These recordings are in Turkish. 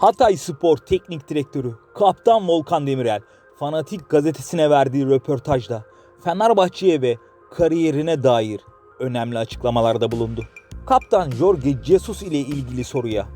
Hatay Spor Teknik Direktörü Kaptan Volkan Demirel Fanatik gazetesine verdiği röportajda Fenerbahçe'ye ve kariyerine dair önemli açıklamalarda bulundu. Kaptan Jorge Jesus ile ilgili soruya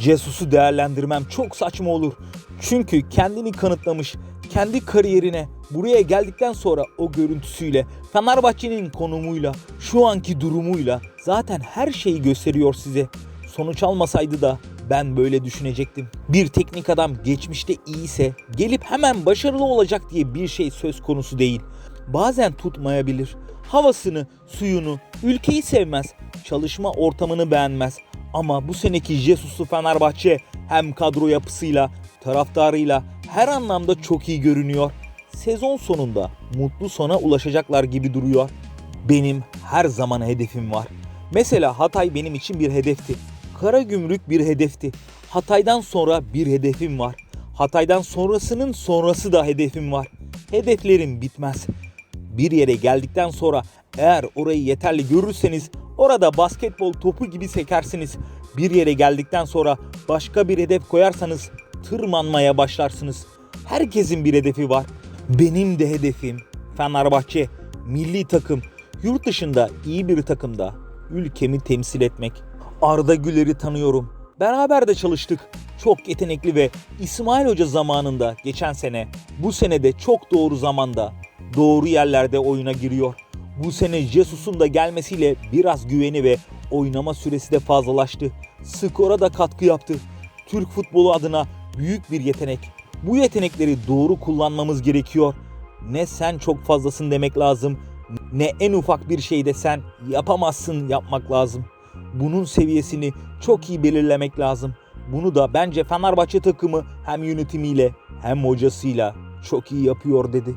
Jesus'u değerlendirmem çok saçma olur. Çünkü kendini kanıtlamış, kendi kariyerine buraya geldikten sonra o görüntüsüyle, Fenerbahçe'nin konumuyla, şu anki durumuyla zaten her şeyi gösteriyor size. Sonuç almasaydı da ben böyle düşünecektim. Bir teknik adam geçmişte iyiyse gelip hemen başarılı olacak diye bir şey söz konusu değil. Bazen tutmayabilir. Havasını, suyunu, ülkeyi sevmez, çalışma ortamını beğenmez. Ama bu seneki Jesus'lu Fenerbahçe hem kadro yapısıyla, taraftarıyla her anlamda çok iyi görünüyor. Sezon sonunda mutlu sona ulaşacaklar gibi duruyor. Benim her zaman hedefim var. Mesela Hatay benim için bir hedefti. Karagümrük bir hedefti. Hatay'dan sonra bir hedefim var. Hatay'dan sonrasının sonrası da hedefim var. Hedeflerim bitmez. Bir yere geldikten sonra eğer orayı yeterli görürseniz orada basketbol topu gibi sekersiniz. Bir yere geldikten sonra başka bir hedef koyarsanız tırmanmaya başlarsınız. Herkesin bir hedefi var. Benim de hedefim Fenerbahçe, milli takım, yurt dışında iyi bir takımda ülkemi temsil etmek. Arda Güler'i tanıyorum. Beraber de çalıştık. Çok yetenekli ve İsmail Hoca zamanında geçen sene, bu sene de çok doğru zamanda, doğru yerlerde oyuna giriyor. Bu sene Jesus'un da gelmesiyle biraz güveni ve oynama süresi de fazlalaştı. Skora da katkı yaptı. Türk futbolu adına büyük bir yetenek. Bu yetenekleri doğru kullanmamız gerekiyor. Ne sen çok fazlasın demek lazım, ne en ufak bir şeyde sen yapamazsın yapmak lazım. Bunun seviyesini çok iyi belirlemek lazım. Bunu da bence Fenerbahçe takımı hem yönetimiyle hem hocasıyla çok iyi yapıyor dedi.